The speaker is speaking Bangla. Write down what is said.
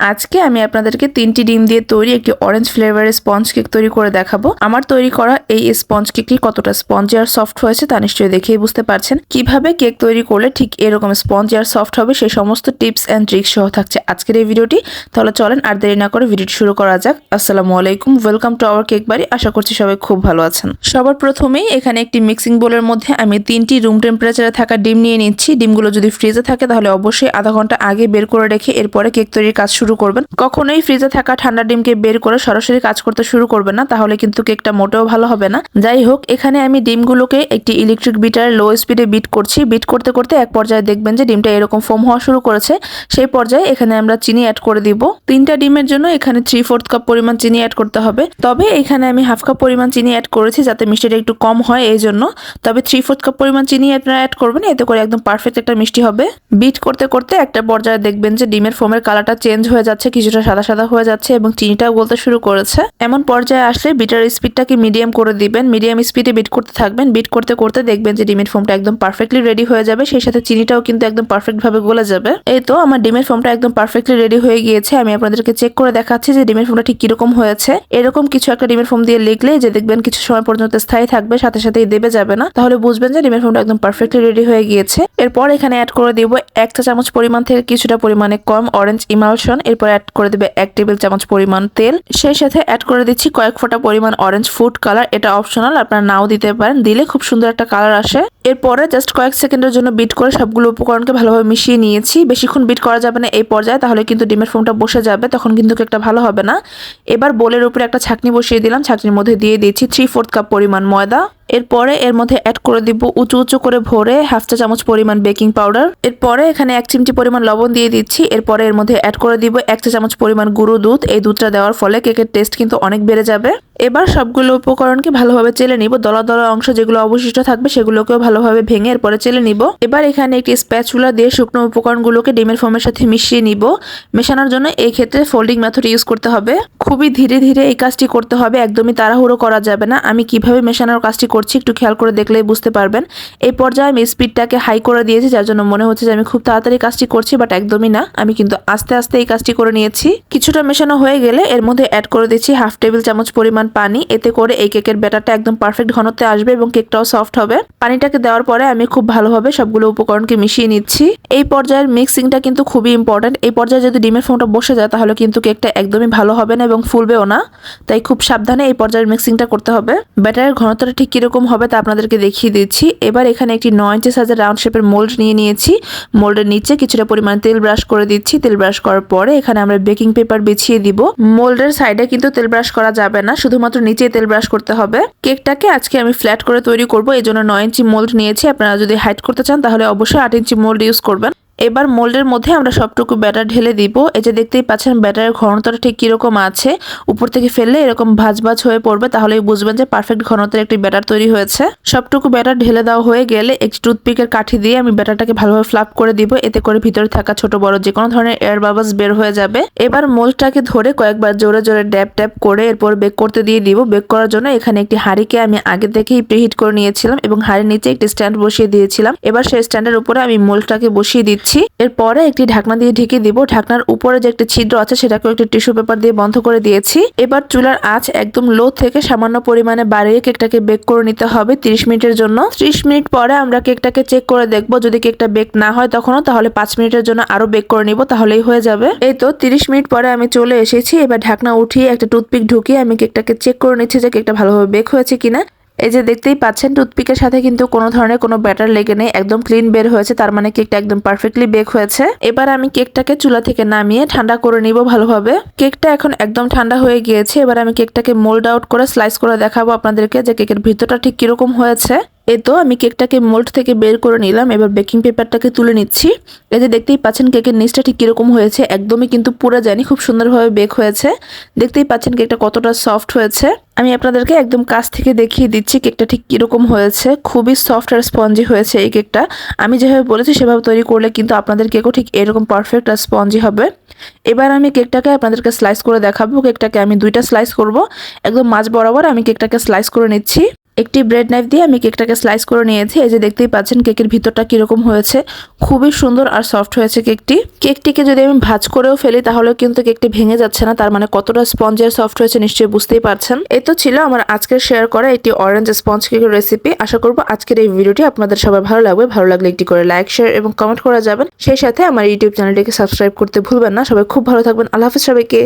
আজকে আমি আপনাদেরকে তিনটি ডিম দিয়ে তৈরি একটি অরেঞ্জ ফ্লেভারের স্পঞ্জ কেক তৈরি করে দেখাবো। আমার তৈরি করা এই স্পঞ্জ কেকটি কতটা স্পঞ্জি আর সফট হয়েছে তা নিশ্চয়ই দেখেই বুঝতে পারছেন। কীভাবে কেক তৈরি করলে ঠিক এরকম স্পঞ্জি আর সফট হবে সেই সমস্ত টিপস অ্যান্ড ট্রিক্স সহ থাকছে আজকের এই ভিডিওটি তাহলে চলেন আর দেরি না করে ভিডিওটি শুরু করা যাক। আসসালামু আলাইকুম ওয়েলকাম টু আওয়ার কেক বাড়ি। আশা করছি সবাই খুব ভালো আছেন। সবার প্রথমেই এখানে একটি মিক্সিং বোলের মধ্যে আমি তিনটি রুম টেম্পারেচারে থাকা ডিম নিয়ে নিচ্ছি। ডিমগুলো যদি ফ্রিজে থাকে তাহলে অবশ্যই আধা ঘণ্টা আগে বের করে রেখে এরপরে কেক তৈরির কাজ শুরু করবেন। কখনোই ফ্রিজে থাকা ঠান্ডা ডিমকে বের করে সরাসরি কাজ করতে শুরু করবেন না, তাহলে কিন্তু কেকটা মোটেও ভালো হবে না। যাই হোক, এখানে আমি ডিমগুলোকে একটি ইলেকট্রিক বিটারে লো স্পিডে বিট করছি। বিট করতে করতে এক পর্যায়ে দেখবেন যে ডিমটা এরকম ফোম হওয়া শুরু করেছে। সেই পর্যায়ে এখানে আমরা চিনি অ্যাড করে দিব। তিনটা ডিমের জন্য এখানে থ্রি ফোর্থ কাপ পরিমাণ চিনি অ্যাড করতে হবে। তবে এখানে আমি হাফ কাপ পরিমাণ চিনি অ্যাড করেছি যাতে মিষ্টিটা একটু কম হয় এই জন্য তবে থ্রি ফোর্থ কাপ পরিমাণ চিনি আপনারা অ্যাড করবেন, এতে করে একদম পারফেক্ট একটা মিষ্টি হবে। বিট করতে করতে একটা পর্যায়ে দেখবেন যে ডিমের ফোমের কালারটা চেঞ্জ হয়ে যাচ্ছে, কিছুটা সাদা সাদা হয়ে যাচ্ছে এবং চিনিটাও গলতে শুরু করেছে। এমন পর্যায়ে আসলে বিটার স্পিডটাকে মিডিয়াম করে দিবেন। মিডিয়াম স্পিডে বিট করতে থাকবেন। বিট করতে করতে দেখবেন যে ডিমের ফোমটা একদম পারফেক্টলি রেডি হয়ে যাবে। সেই সাথে চিনিটাও কিন্তু একদম পারফেক্ট ভাবে গলে যাবে। এই তো আমার ডিমের ফোমটা একদম পারফেক্টলি রেডি হয়ে গিয়েছে। আমি আপনাদেরকে চেক করে দেখাচ্ছি যে ডিমের ফোমটা ঠিক কীরকম হয়েছে। এরকম কিছু একটা ডিমের ফোম দিয়ে লিখলে যে দেখবেন কিছু সময় পর্যন্ত স্থায়ী থাকবে, সাথে সাথেই দেবে যাবে না। তাহলে বুঝবেন যে ডিমের ফোমটা একদম পারফেক্টলি রেডি হয়ে গিয়েছে। এরপর এখানে অ্যাড করে দিব এক চা চামচ পরিমাণ থেকে কিছুটা পরিমাণে কম অরেঞ্জ ইমালশন এরপর অ্যাড করে দেবে এক টেবিল চামচ পরিমাণ তেল। সেই সাথে অ্যাড করে দিচ্ছি কয়েক ফোঁটা পরিমাণ অরেঞ্জ ফুড কালার এটা অপশনাল আপনারা নাও দিতে পারেন। দিলে খুব সুন্দর একটা কালার আসে। এরপরে জাস্ট কয়েক সেকেন্ডের জন্য বিট করে সবগুলো উপকরণকে ভালোভাবে মিশিয়ে নিয়েছি। বেশিক্ষণ বিট করা যাবে না এই পর্যায়ে, তাহলে কিন্তু ডিমের ফোমটা বসে যাবে, তখন কিন্তু কেকটা ভালো হবে না। এবার বোলের উপরে একটা ছাকনি বসিয়ে দিলাম। ছাকনির মধ্যে দিয়ে দিচ্ছি থ্রি ফোর্থ কাপ পরিমাণ ময়দা। এরপরে এর মধ্যে অ্যাড করে দিব উঁচু উঁচু করে ভরে হাফ চা চামচ পরিমাণ বেকিং পাউডার এরপরে এখানে এক চিমটি পরিমাণ লবণ দিয়ে দিচ্ছি। এরপরে এর মধ্যে অ্যাড করে দিব এক চা চামচ পরিমাণ গুঁড়ো দুধ। এই দুধটা দেওয়ার ফলে কেকের টেস্ট কিন্তু অনেক বেড়ে যাবে। এবার সবগুলো উপকরণকে ভালোভাবে চেলে নিব। দলা দলা অংশ যেগুলো অবশিষ্ট থাকবে সেগুলোকেও ভালোভাবে ভেঙে এরপরে চেলে নিব। এবার এখানে একটি স্প্যাচুলা দিয়ে শুকনো উপকরণগুলোকে ডিমের ফোমের সাথে মিশিয়ে নিব। মেশানোর জন্য এই ক্ষেত্রে ফোল্ডিং মেথড ইউজ করতে হবে। খুবই ধীরে ধীরে এই কাজটি করতে হবে। একদমই তাড়াহুড়ো করা যাবে না। আমি কীভাবে মেশানোর কাজটি করছি, একটু খেয়াল করে দেখলেই বুঝতে পারবেন। এই পর্যায়ে আমি স্পিডটাকে হাই করে দিয়েছি, যার জন্য মনে হচ্ছে যে আমি খুব তাড়াতাড়ি কাজটি করছি বাট একদমই না। আমি কিন্তু আস্তে আস্তে এই কাজটি করে নিয়েছি। কিছুটা মেশানো হয়ে গেলে এর মধ্যে অ্যাড করে দিচ্ছি হাফ টেবিল চামচ পরিমাণ পানি। এতে করে এই কেকের ব্যাটারটা একদম পারফেক্ট ঘনত্বে আসবে এবং কেকটাও সফট হবে। পানিটাকে দেওয়ার পরে আমি খুব ভালোভাবে সবগুলো উপকরণকে মিশিয়ে নিচ্ছি। এই পর্যায়ের মিক্সিংটা কিন্তু খুবই ইম্পর্টেন্ট এই পর্যায়ে যদি ডিমের ফোনটা বসে যায়, তাহলে কিন্তু কেকটা একদমই ভালো হবে না এবং ফুলবেও না। তাই খুব সাবধানে এই পর্যায়ের মিক্সিংটা করতে হবে। ব্যাটারের ঘনত্বটা ঠিক কীরকম হবে তা আপনাদেরকে দেখিয়ে দিচ্ছি। এবার এখানে একটি নয় ইঞ্চি সাইজের রাউন্ড শেপের মোল্ড নিয়ে নিয়েছি। মোল্ডের নিচে কিছুটা পরিমাণ তেল ব্রাশ করে দিচ্ছি। তেল ব্রাশ করার পরে এখানে আমরা বেকিং পেপার বিছিয়ে দিব। মোল্ডের সাইডে কিন্তু তেল ব্রাশ করা যাবে না, শুধুমাত্র নিচে তেল ব্রাশ করতে হবে। কেকটাকে আজকে আমি ফ্ল্যাট করে তৈরি করব এই জন্য নয় ইঞ্চি মোল্ড নিয়েছি। আপনারা যদি হাইট করতে চান, তাহলে অবশ্যই আট ইঞ্চি মোল্ড ইউজ করবেন। এবার মোল্ডের মধ্যে আমরা সবটুকু ব্যাটার ঢেলে দিব। এই যে দেখতেই পাচ্ছেন, ব্যাটারের ঘনত্বটা ঠিক কীরকম আছে। উপর থেকে ফেললে এরকম ভাজ ভাজ হয়ে পড়বে, তাহলেই বুঝবেন যে পারফেক্ট ঘনত্বের একটি ব্যাটার তৈরি হয়েছে। সবটুকু ব্যাটার ঢেলে দেওয়া হয়ে গেলে একটি টুথপিকের কাঠি দিয়ে আমি ব্যাটারটাকে ভালোভাবে ফ্লাপ করে দিব। এতে করে ভিতরে থাকা ছোট বড় যে কোনো ধরনের এয়ার বাবলস বের হয়ে যাবে। এবার মোল্ডটাকে ধরে কয়েকবার জোরে জোরে ড্যাপ ট্যাপ করে এরপর বেক করতে দিয়ে দিব। বেক করার জন্য এখানে একটি হাঁড়িকে আমি আগে থেকেই প্রিহিট করে নিয়েছিলাম এবং হাঁড়ির নিচে একটি স্ট্যান্ড বসিয়ে দিয়েছিলাম। এবার সেই স্ট্যান্ডের উপরে আমি মোল্ডটাকে বসিয়ে দিচ্ছি। এরপরে একটি ঢাকনা দিয়ে ঢেকে দিব। ঢাকনার উপরে যে একটি ছিদ্র আছে, সেটাকেও একটি টিস্যু পেপার দিয়ে বন্ধ করে দিয়েছি। এবার চুলার আঁচ একদম লো থেকে সামান্য পরিমাণে বাড়িয়ে কেকটাকে বেক করে নিতে হবে 30 মিনিটের জন্য। 30 মিনিট পরে আমরা কেকটাকে চেক করে দেখব। যদি কেকটা বেক না হয় তখনও, তাহলে 5 মিনিটের জন্য আরও বেক করে নিব, তাহলেই হয়ে যাবে। এই তো 30 মিনিট পরে আমি চলে এসেছি। এবার ঢাকনা উঠিয়ে একটা টুথপিক ঢুকিয়ে আমি কেকটাকে চেক করে নিচ্ছি যে কেকটা ভালোভাবে বেক হয়েছে কিনা। এই যে দেখতেই পাচ্ছেন, টুথপিকের সাথে কিন্তু কোনো ধরনের কোনো ব্যাটার লেগে নেই, একদম ক্লিন বের হয়েছে, তার মানে কেকটা একদম পারফেক্টলি বেক হয়েছে। এবার আমি কেকটাকে চুলা থেকে নামিয়ে ঠান্ডা করে নিব ভালোভাবে। কেকটা এখন একদম ঠান্ডা হয়ে গিয়েছে, এবার আমি কেকটাকে মোল্ড আউট করে স্লাইস করে দেখাবো আপনাদেরকে যে কেকের ভিতরটা ঠিক কীরকম হয়েছে। এই তো আমি কেকটাকে মোল্ড থেকে বের করে নিলাম, এবার বেকিং পেপারটাকে তুলে নিচ্ছি। যে দেখতেই পাচ্ছেন কেকের নিচটা ঠিক কীরকম হয়েছে, একদমই কিন্তু পুরো জানি খুব সুন্দরভাবে বেক হয়েছে। দেখতেই পাচ্ছেন কেকটা কতটা সফট হয়েছে। আমি আপনাদেরকে একদম কাছ থেকে দেখিয়ে দিচ্ছি কেকটা ঠিক কীরকম হয়েছে, খুবই সফট আর স্পঞ্জি হয়েছে এই কেকটা। আমি যেভাবে বলেছি সেভাবে তৈরি করলে কিন্তু আপনাদের কেকও ঠিক এরকম পারফেক্ট আর স্পঞ্জি হবে। এবার আমি কেকটাকে আপনাদেরকে স্লাইস করে দেখাবো, কেকটাকে আমি দুইটা স্লাইস করব। একদম মাঝ বরাবর আমি কেকটাকে স্লাইস করে নিচ্ছি। একটি ব্রেড নাইফ দিয়ে আমি কেকটাকে স্লাইস করে নিয়েছি। এই যে দেখতেই পাচ্ছেন কেকের ভিতরটা কীরকম হয়েছে। খুবই সুন্দর আর সফট হয়েছে কেকটি। কেকটিকে যদি আমি ভাজ করেও ফেলি, তাহলেও কিন্তু কেকটি ভেঙে যাচ্ছে না। তার মানে কতটা স্পঞ্জের সফট হয়েছে নিশ্চয়ই বুঝতেই পারছেন। এই তো ছিল আমার আজকের শেয়ার করা একটি অরেঞ্জ স্পঞ্জ কেকের রেসিপি আশা করব আজকের এই ভিডিওটি আপনাদের সবার ভালো লাগবে। ভালো লাগলে একটি করে লাইক শেয়ার এবং কমেন্ট করা যাবেন। সেই সাথে আমার ইউটিউব চ্যানেলটিকে সাবস্ক্রাইব করতে ভুলবেন না। সবাই খুব ভালো থাকবেন। আল্লাহ হাফিজ সবাইকে।